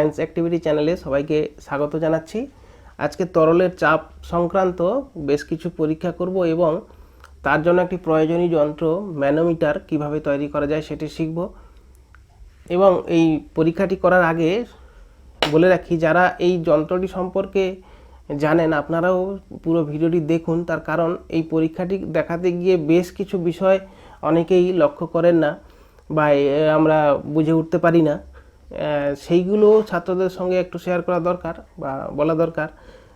Science activity চ্যানেলে সবাইকে স্বাগত জানাচ্ছি। আজকে তরলের চাপ সংক্রান্ত বেশ কিছু পরীক্ষা করব এবং তার জন্য একটি প্রয়োজনীয় যন্ত্র, ম্যানোমিটার কীভাবে তৈরি করা যায় সেটি শিখব। এবং এই পরীক্ষাটি করার আগে বলে রাখি, যারা এই যন্ত্রটি সম্পর্কে জানেন, আপনারাও পুরো ভিডিওটি দেখুন। তার কারণ, এই পরীক্ষাটি দেখাতে গিয়ে বেশ কিছু বিষয় অনেকেই লক্ষ্য করেন না বা আমরা বুঝে উঠতে পারি না। সেইগুলো ছাত্রদের সঙ্গে একটু শেয়ার করা দরকার বা বলা দরকার।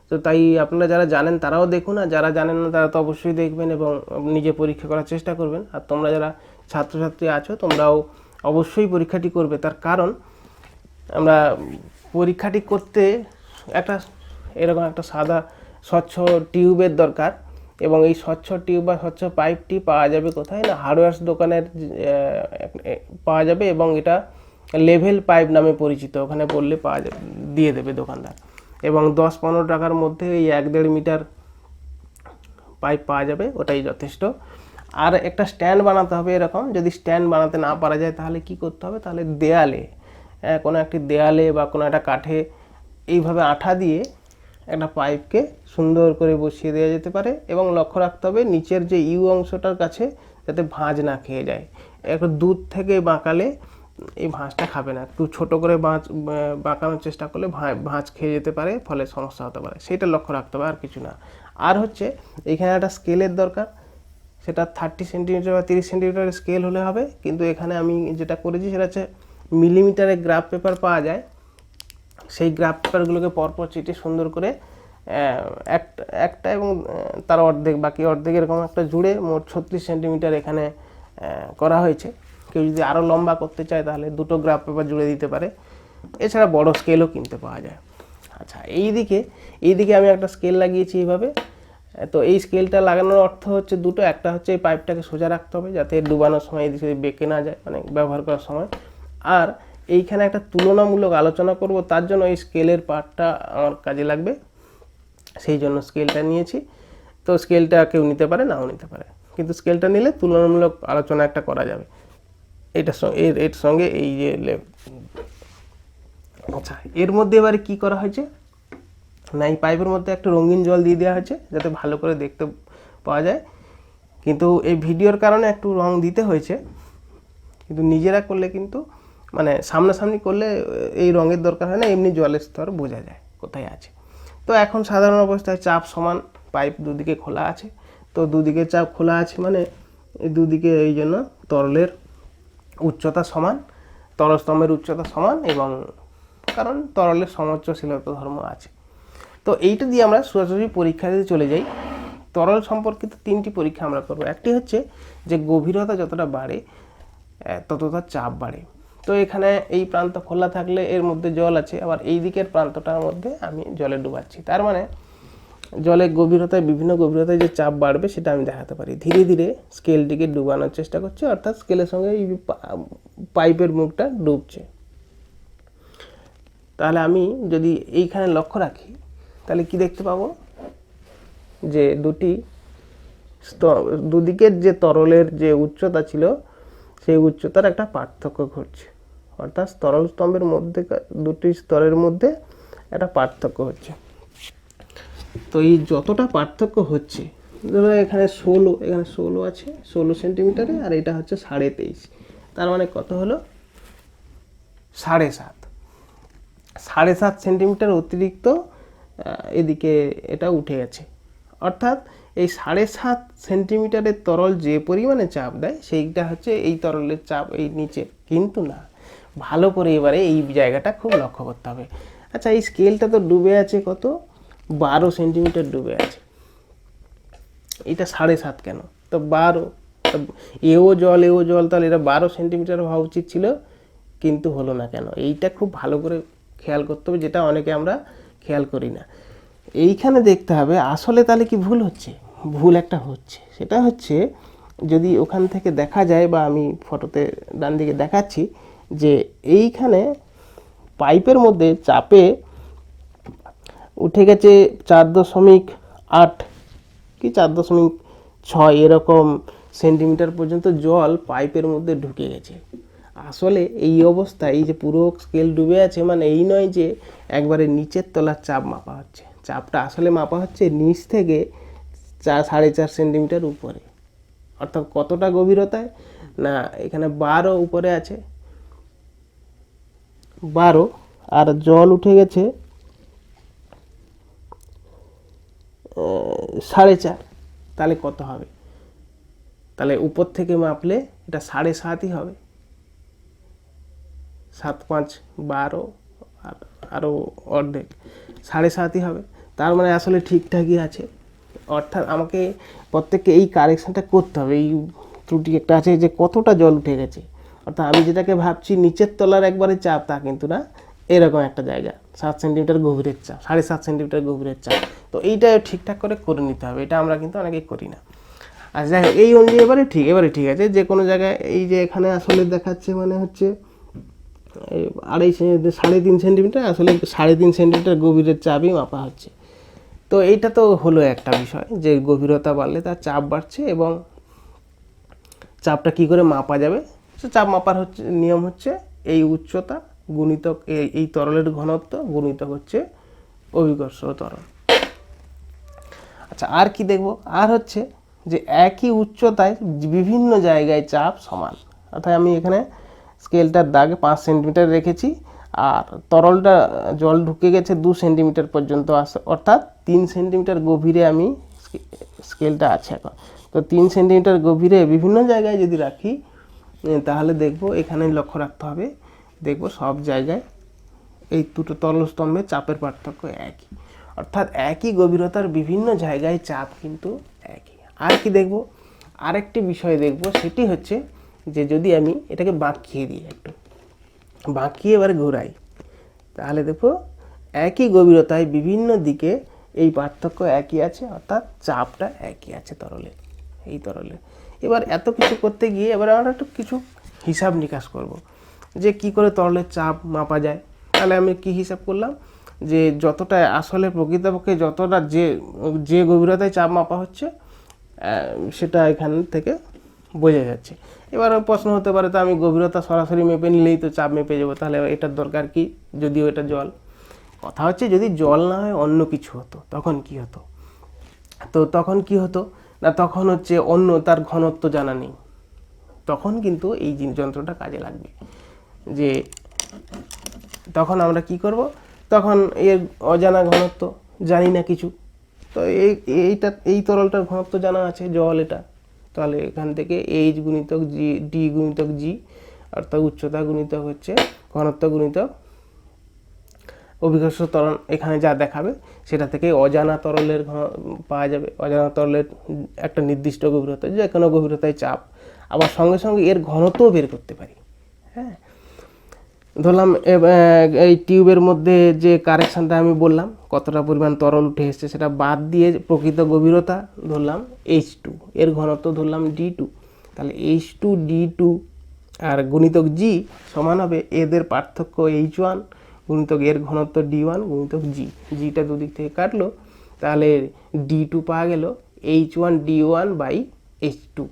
তো তাই আপনারা যারা জানেন তারাও দেখুন, আর যারা জানেন না তারা তো অবশ্যই দেখবেন এবং নিজে পরীক্ষা করার চেষ্টা করবেন। আর তোমরা যারা ছাত্রছাত্রী আছো, তোমরাও অবশ্যই পরীক্ষাটি করবে। তার কারণ, আমরা পরীক্ষাটি করতে একটা এরকম একটা সাদা স্বচ্ছ টিউবের দরকার এবং এই স্বচ্ছ টিউব বা স্বচ্ছ পাইপটি পাওয়া যাবে কোথায় না? হার্ডওয়্যার্স দোকানের পাওয়া যাবে এবং এটা লেভেল পাইপ নামে পরিচিত ওখানে বললে পাওয়া যাবে দিয়ে দেবে দোকানদার। এবং দশ পনেরো টাকার মধ্যে এই এক দেড় মিটার পাইপ পাওয়া যাবে ওটাই যথেষ্ট। আর একটা স্ট্যান্ড বানাতে হবে এরকম যদি স্ট্যান্ড বানাতে না পারা যায় তাহলে কি করতে হবে? তাহলে দেয়ালে আহ, কোনো একটি দেয়ালে বা কোনো একটা কাঠে এইভাবে আঠা দিয়ে একটা পাইপকে সুন্দর করে বসিয়ে দেওয়া যেতে পারে এবং লক্ষ্য রাখতে হবে নিচের যে ইউ অংশটার কাছে যাতে ভাঁজ না খেয়ে যায়। একটু দুধ থেকে বাঁকালে এই ভাঁজটা খাবে না। একটু ছোট করে ভাঁজ বাঁকানোর চেষ্টা করলে ভাঁজ খেয়ে যেতে পারে, ফলে সমস্যা হতে পারে। সেটা লক্ষ্য রাখতে হবে, আর কিছু না। আর হচ্ছে, এখানে একটা স্কেলের দরকার। সেটা থার্টি সেন্টিমিটার বা তিরিশ সেন্টিমিটার স্কেল হলে হবে। কিন্তু এখানে আমি যেটা করেছি, সেটা হচ্ছে মিলিমিটারে গ্রাফ পেপার পাওয়া যায়। সেই গ্রাফ পেপারগুলোকে পরপর চিটে সুন্দর করে একটা এবং তার অর্ধেক, বাকি অর্ধেক এরকম একটা জুড়ে মোট ছত্রিশ সেন্টিমিটার এখানে করা হয়েছে। কেউ যদি আরও লম্বা করতে চায়, তাহলে দুটো গ্রাফ পেপার জুড়ে দিতে পারে। এছাড়া বড় স্কেলও কিনতে পাওয়া যায়। আচ্ছা এই দিকে এই দিকে আমি একটা স্কেল লাগিয়েছি এইভাবে। তো এই স্কেলটা লাগানোর অর্থ হচ্ছে দুটো, একটা হচ্ছে এই পাইপটাকে সোজা রাখতে হবে, যাতে ডুবানোর সময় এদিকে সেদিকে বেঁকে না যায় মানে ব্যবহার করার সময়। আর এইখানে একটা তুলনামূলক আলোচনা করব, তার জন্য এই স্কেলের পার্টটা আমার কাজে লাগবে। সেই জন্য স্কেলটা নিয়েছি। তো স্কেলটা কেউ নিতে পারে, নাও নিতে পারে। কিন্তু স্কেলটা নিলে তুলনামূলক আলোচনা একটা করা যাবে। সঙ্গে এর এর সঙ্গে এই যে আচ্ছা এর মধ্যে এবারে কি করা হয়েছে? না এই পাইপের মধ্যে একটা রঙিন জল দিয়ে দেওয়া হয়েছে, যাতে ভালো করে দেখতে পাওয়া যায়। কিন্তু এই ভিডিওর কারণে একটু রং দিতে হয়েছে। কিন্তু নিজেরা করলে কিন্তু মানে সামনাসামনি করলে এই রঙের দরকার হয় না, এমনি জলের স্তর বোঝা যায় কোথায় আছে। তো এখন সাধারণ অবস্থায় চাপ সমান পাইপ দুদিকে খোলা আছে। তো দুদিকে চাপ খোলা আছে মানে দুদিকে এই জন্য তরলের উচ্চতা সমান তরস্তম্ভের উচ্চতা সমান এবং কারণ তরলের সমোচ্চশীলতা ধর্ম আছে। তো এইটা দিয়ে আমরা সোজাসুজি পরীক্ষা দিতে চলে যাই তরল সম্পর্কিত তিনটি পরীক্ষা আমরা করব। একটি হচ্ছে যে গভীরতা যতটা বাড়ে আহ, তত তার চাপ বাড়ে। তো এখানে এই প্রান্ত খোলা থাকলে এর মধ্যে জল আছে আবার এই দিকের প্রান্তটার মধ্যে আমি জলে ডুবাচ্ছি। তার মানে জলের গভীরতায়, বিভিন্ন গভীরতায় যে চাপ বাড়বে সেটা আমি দেখাতে পারি। ধীরে ধীরে স্কেলটিকে ডুবানোর চেষ্টা করছি, অর্থাৎ স্কেলের সঙ্গে এই পাইপের মুখটা ডুবছে। তাহলে আমি যদি এইখানে লক্ষ্য রাখি, তাহলে কি দেখতে পাবো? যে দুটি দুদিকের যে তরলের যে উচ্চতা ছিল, সেই উচ্চতার একটা পার্থক্য ঘটছে। অর্থাৎ তরল স্তম্ভের মধ্যে, দুটি স্তরের মধ্যে একটা পার্থক্য হচ্ছে। তো এই যতটা পার্থক্য হচ্ছে, ধরো এখানে ষোলো এখানে ষোলো আছে, ষোলো সেন্টিমিটারে আর এটা হচ্ছে সাড়ে তেইশ। তার মানে কত হলো? সাড়ে সাত। সাড়ে সাত সেন্টিমিটার অতিরিক্ত এদিকে এটা উঠে গেছে। অর্থাৎ এই সাড়ে সাত সেন্টিমিটারের তরল যে পরিমাণে চাপ দেয়, সেইটা হচ্ছে এই তরলের চাপ এই নিচে কিন্তু না, ভালো করে এবারে এই জায়গাটা খুব লক্ষ্য করতে হবে। আচ্ছা এই স্কেলটা তো ডুবে আছে কত? বারো সেন্টিমিটার ডুবে আছে। এটা সাড়ে সাত কেন? তো বারো এও জল এও জল, তাহলে এটা বারো সেন্টিমিটার হওয়া উচিত ছিল, কিন্তু হলো না কেন? এইটা খুব ভালো করে খেয়াল করতে হবে, যেটা অনেকে আমরা খেয়াল করি না। এইখানে দেখতে হবে, আসলে তাহলে কি ভুল হচ্ছে? ভুল একটা হচ্ছে। সেটা হচ্ছে, যদি ওখান থেকে দেখা যায়, বা আমি ফটোতে ডান দিকে দেখাচ্ছি, যে এইখানে পাইপের মধ্যে চাপে উঠে গেছে চার দশমিক আট। কি চার দশমিক ছয়? এরকম সেন্টিমিটার পর্যন্ত জল পাইপের মধ্যে ঢুকে গেছে। আসলে এই অবস্থা, এই যে পুরো স্কেল ডুবে আছে মানে এই নয় যে একবারে নিচের তলার চাপ মাপা হচ্ছে। চাপটা আসলে মাপা হচ্ছে নিচ থেকে চার, সাড়ে চার সেন্টিমিটার উপরে। অর্থাৎ কতটা গভীরতায়? না, এখানে বারো উপরে আছে। বারো, আর জল উঠে গেছে সাড়ে চার। তাহলে কত হবে? তাহলে উপর থেকে মাপলে এটা সাড়ে সাতই হবে। সাত পাঁচ বারো আর আরও অর্ধেক। সাড়ে সাতই হবে। তার মানে আসলে ঠিকঠাকই আছে। অর্থাৎ আমাকে প্রত্যেককে এই কারেকশানটা করতে হবে। এই ত্রুটি একটা আছে যে কতটা জল উঠে গেছে। অর্থাৎ আমি যেটাকে ভাবছি, নিচের তলার একবারে চাপ তা কিন্তু না। এরকম একটা জায়গা। সাত সেন্টিমিটার গভীরের চাপ, সাড়ে সাত সেন্টিমিটার গভীরের চাপ। তো এইটা ঠিকঠাক করে করে নিতে হবে। এটা আমরা কিন্তু অনেকেই করি না। আর যাই এই অনুযায়ী এবারে ঠিক এবারে ঠিক আছে। যে কোনো জায়গায় এই যে এখানে আসলে দেখাচ্ছে মানে হচ্ছে আড়াই সাড়ে তিন সেন্টিমিটার, আসলে সাড়ে তিন সেন্টিমিটার গভীরের চাপই মাপা হচ্ছে। তো এইটা তো হলো একটা বিষয় যে গভীরতা বাড়লে তার চাপ বাড়ছে এবং চাপটা কি করে মাপা যাবে? সে চাপ মাপার হচ্ছে, নিয়ম হচ্ছে এই উচ্চতা গুণিতক, এই- এই তরলের ঘনত্ব গুণিতক হচ্ছে অভিকর্ষ তরল। আচ্ছা আর কি দেখব? আর হচ্ছে যে একই উচ্চতায় বিভিন্ন জায়গায় চাপ সমান। অর্থাৎ আমি এখানে স্কেলটার দাগ পাঁচ সেন্টিমিটার রেখেছি, আর তরলটা, জল ঢুকে গেছে দু সেন্টিমিটার পর্যন্ত আসে অর্থাৎ তিন সেন্টিমিটার গভীরে আমি স্কেলটা আছে এখন। তো তিন সেন্টিমিটার গভীরে বিভিন্ন জায়গায় যদি রাখি তাহলে দেখব এখানে লক্ষ্য রাখতে হবে। দেখব সব জায়গায় এই দুটো তরলস্তম্ভে চাপের পার্থক্য একই। অর্থাৎ একই গভীরতার বিভিন্ন জায়গায় চাপ কিন্তু একই। আর কি দেখব? আরেকটি বিষয় দেখব, সেটি হচ্ছে যে যদি আমি এটাকে বাঁকিয়ে দিই একটু, বাঁকিয়ে এবার ঘোরাই, তাহলে দেখো একই গভীরতায় বিভিন্ন দিকে এই পার্থক্য একই আছে, অর্থাৎ চাপটা একই আছে তরলে, এই তরলে। এবার এত কিছু করতে গিয়ে এবার আমরা একটু কিছু হিসাব নিকাশ করব, যে কি করে তরলের চাপ মাপা যায়। তাহলে আমি কি হিসাব করলাম? যে যতটা আসলে প্রকৃতপক্ষে যতটা যে যে গভীরতায় চাপ মাপা হচ্ছে সেটা এখান থেকে বোঝা যাচ্ছে। এবার প্রশ্ন হতে পারে, তো আমি গভীরতা সরাসরি মেপে নিলেই তো চাপ মেপে যাব, তাহলে এটার দরকার কি? যদিও এটা জল। কথা হচ্ছে, যদি জল না হয় অন্য কিছু হতো, তখন কি হতো? তো তখন কি হতো? না, তখন হচ্ছে অন্য, তার ঘনত্ব জানা নেই। তখন কিন্তু এই যন্ত্রটা কাজে লাগবে। যে তখন আমরা কি করব? তখন এর অজানা ঘনত্ব, জানি না কিছু। তো এই, এইটা, এই তরলটার ঘনত্ব জানা আছে, জল এটা। তাহলে এখান থেকে এইচ গুণিতক জি ডি গুণিতক জি অর্থাৎ উচ্চতা গুণিতক হচ্ছে, ঘনত্ব গুণিতক অভিকর্ষ তরল এখানে যা দেখাবে, সেটা থেকে অজানা তরলের পাওয়া যাবে। অজানা তরলের একটা নির্দিষ্ট গভীরতা যে কোনো গভীরতায় চাপ। আবার সঙ্গে সঙ্গে এর ঘনত্বও বের করতে পারি। হ্যাঁ? ধরলাম এই টিউবের মধ্যে যে কারেকশনটা আমি বললাম, কতটা পরিমাণ তরল উঠে এসছে সেটা বাদ দিয়ে প্রকৃত গভীরতা ধরলাম এইচ টু এর ঘনত্ব ধরলাম ডি টু তাহলে এইচ টু ডি টু আর গুণিতক জি সমান হবে এদের পার্থক্য এইচ ওয়ান গুণিতক এর ঘনত্ব ডি ওয়ান গুণিতক জি জিটা দুদিক থেকে কাটলো, তাহলে ডি টু পাওয়া গেল H one D one by H two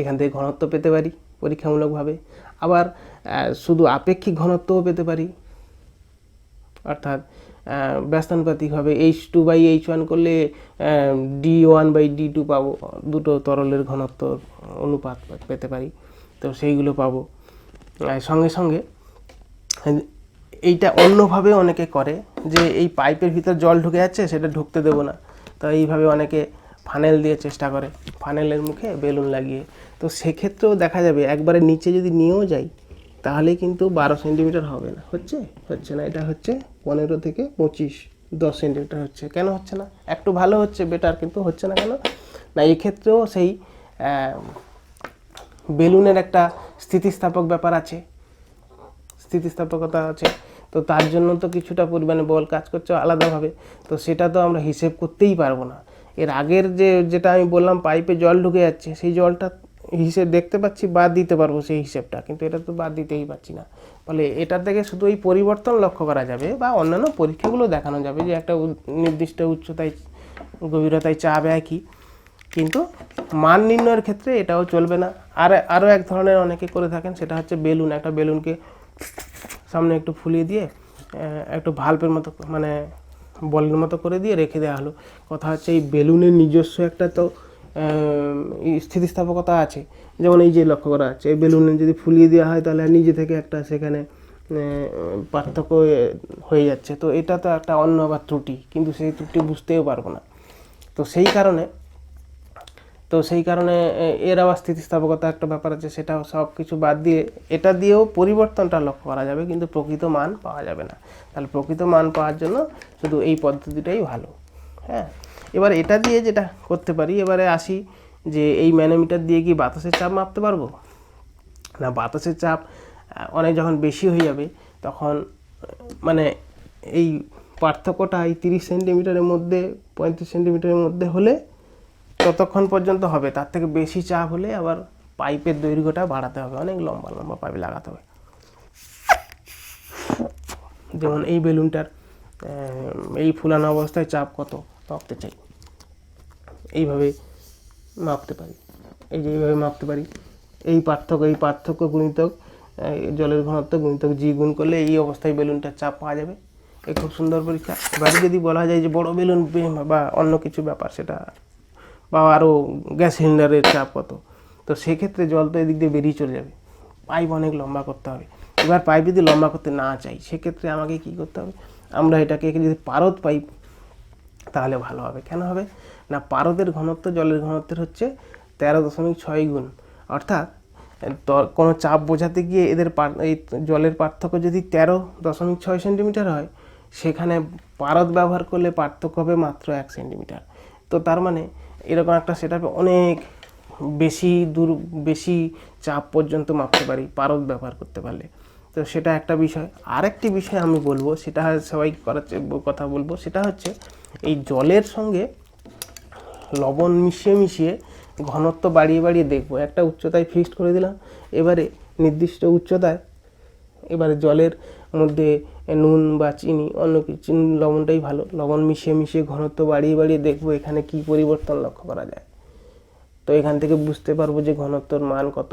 এখান থেকে ঘনত্ব পেতে পারি পরীক্ষামূলকভাবে। আবার শুধু আপেক্ষিক ঘনত্বও পেতে পারি। অর্থাৎ ব্যস্তানুপাতিকভাবে H two by H one করলে D one by D two পাবো, দুটো তরলের ঘনত্ব অনুপাত পেতে পারি। তো সেইগুলো পাবো। সঙ্গে সঙ্গে, এইটা অন্যভাবে অনেকে করে যে এই পাইপের ভিতর জল ঢুকে যাচ্ছে, সেটা ঢুকতে দেবো না। তো এইভাবে অনেকে ফানেল দিয়ে চেষ্টা করে, ফানেলের মুখে বেলুন লাগিয়ে। তো সেক্ষেত্রেও দেখা যাবে, একবারে নিচে যদি নিয়েও যাই তাহলে কিন্তু বারো সেন্টিমিটার হবে না। হচ্ছে? হচ্ছে না। এটা হচ্ছে পনেরো থেকে পঁচিশ, দশ সেন্টিমিটার হচ্ছে। কেন হচ্ছে না? একটু ভালো হচ্ছে বেটার কিন্তু হচ্ছে না কেন? না, এক্ষেত্রেও সেই বেলুনের একটা স্থিতিস্থাপক ব্যাপার আছে। স্থিতিস্থাপকতা আছে। তো তার জন্য তো কিছুটা পরিমাণে বল কাজ করছে আলাদাভাবে। তো সেটা তো আমরা হিসেব করতেই পারব না। এর আগের যে, যেটা আমি বললাম, পাইপে জল ঢুকে যাচ্ছে, সেই জলটা হিসেব দেখতে পাচ্ছি, বাদ দিতে পারব সেই হিসেবটা। কিন্তু এটা তো বাদ দিতেই পারছি না। ফলে এটার থেকে শুধু এই পরিবর্তন লক্ষ্য করা যাবে বা অন্যান্য পরীক্ষাগুলো দেখানো যাবে যে একটা নির্দিষ্ট উচ্চতায়, গভীরতায় চাপ একই কিন্তু মান নির্ণয়ের ক্ষেত্রে এটাও চলবে না। আর আরও এক ধরনের অনেকে করে থাকেন, সেটা হচ্ছে বেলুন। একটা বেলুনকে সামনে একটু ফুলিয়ে দিয়ে একটু ভাল্বের মতো মানে বলের মতো করে দিয়ে রেখে দেওয়া হলো। কথা হচ্ছে এই বেলুনের নিজস্ব একটা তো স্থিতিস্থাপকতা আছে। যেমন এই যে লক্ষ্য করা যাচ্ছে এই বেলুনে যদি ফুলিয়ে দেওয়া হয়, তাহলে নিজে থেকে একটা সেখানে পার্থক্য হয়ে যাচ্ছে। তো এটা তো একটা অন্য বা ত্রুটি, কিন্তু সেই ত্রুটি বুঝতেও পারব না। তো সেই কারণে, তো সেই কারণে এর আবার স্থিতিস্থাপকতা একটা ব্যাপার আছে সেটা সব কিছু বাদ দিয়ে, এটা দিয়েও পরিবর্তনটা লক্ষ্য করা যাবে, কিন্তু প্রকৃত মান পাওয়া যাবে না। তাহলে প্রকৃত মান পাওয়ার জন্য শুধু এই পদ্ধতিটাই ভালো। হ্যাঁ? এবার এটা দিয়ে যেটা করতে পারি, এবারে আসি যে এই ম্যানোমিটার দিয়ে কি বাতাসের চাপ মাপতে পারব? না, বাতাসের চাপ অনেক যখন বেশি হয়ে যাবে তখন মানে এই পার্থক্যটা এই তিরিশ সেন্টিমিটারের মধ্যে, পঁয়ত্রিশ সেন্টিমিটারের মধ্যে হলে ততক্ষণ পর্যন্ত হবে। তার থেকে বেশি চাপ হলে আবার পাইপের দৈর্ঘ্যটা বাড়াতে হবে, অনেক লম্বা লম্বা পাইপ লাগাতে হবে। যেমন এই বেলুনটার এই ফুলানো অবস্থায় চাপ কত? মাপতে চাই। এইভাবে মাপতে পারি। এই যে এইভাবে মাপতে পারি। এই পার্থক্য এই পার্থক্য গুণিতক জলের ঘনত্ব গুণিতক জি গুণ করলে এই অবস্থায় বেলুনটার চাপ পাওয়া যাবে। এই খুব সুন্দর পরীক্ষা। এবারে যদি বলা যায় যে বড় বেলুন বা অন্য কিছু ব্যাপার সেটা বা আরও গ্যাস সিলিন্ডারের চাপ কত, তো সেক্ষেত্রে জল তো এদিক দিয়ে বেরিয়ে চলে যাবে। পাইপ অনেক লম্বা করতে হবে। এবার পাইপ যদি লম্বা করতে না চাই, সেক্ষেত্রে আমাকে কি করতে হবে? আমরা এটাকে যদি পারদ পাইপ তাহলে ভালো হবে। কেন হবে? না, পারদের ঘনত্ব জলের ঘনত্বের হচ্ছে তেরো দশমিক ছয় গুণ। অর্থাৎ কোনো চাপ বোঝাতে গিয়ে এদের এই জলের পার্থক্য যদি তেরো দশমিক ছয় সেন্টিমিটার হয়, সেখানে পারদ ব্যবহার করলে পার্থক্য হবে মাত্র এক সেন্টিমিটার। তো তার মানে এরকম একটা সেটাপে অনেক বেশি দূর, বেশি চাপ পর্যন্ত মাপতে পারি, পারদ ব্যবহার করতে পারলে। তো সেটা একটা বিষয়। আরেকটি বিষয় আমি বলব, সেটা সবাই করার কথা বলব, সেটা হচ্ছে এই জলের সঙ্গে লবণ মিশিয়ে মিশিয়ে ঘনত্ব বাড়িয়ে বাড়িয়ে দেখব। একটা উচ্চতায় ফিক্সড করে দিলাম। এবারে নির্দিষ্ট উচ্চতায় এবারে জলের মধ্যে নুন বা চিনি, অন্য কিছু লবণটাই ভালো। লবণ মিশিয়ে মিশিয়ে ঘনত্ব বাড়িয়ে বাড়িয়ে দেখব এখানে কি পরিবর্তন লক্ষ্য করা যায়। তো এখান থেকে বুঝতে পারব যে ঘনত্বর মান কত,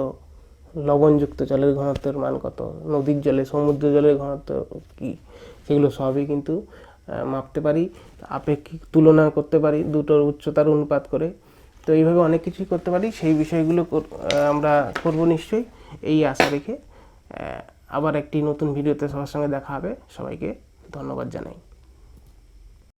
লবণযুক্ত জলের ঘনত্বের মান কত, নদীর জলে, সমুদ্র জলের ঘনত্ব কি, সেগুলো সবই কিন্তু মাপতে পারি, আপেক্ষিক তুলনা করতে পারি, দুটোর উচ্চতার অনুপাত করে। তো এইভাবে অনেক কিছুই করতে পারি, সেই বিষয়গুলো আমরা করব নিশ্চয়ই। এই আশা রেখে আবার একটি নতুন ভিডিওতে সবার সঙ্গে দেখা হবে। সবাইকে ধন্যবাদ জানাই।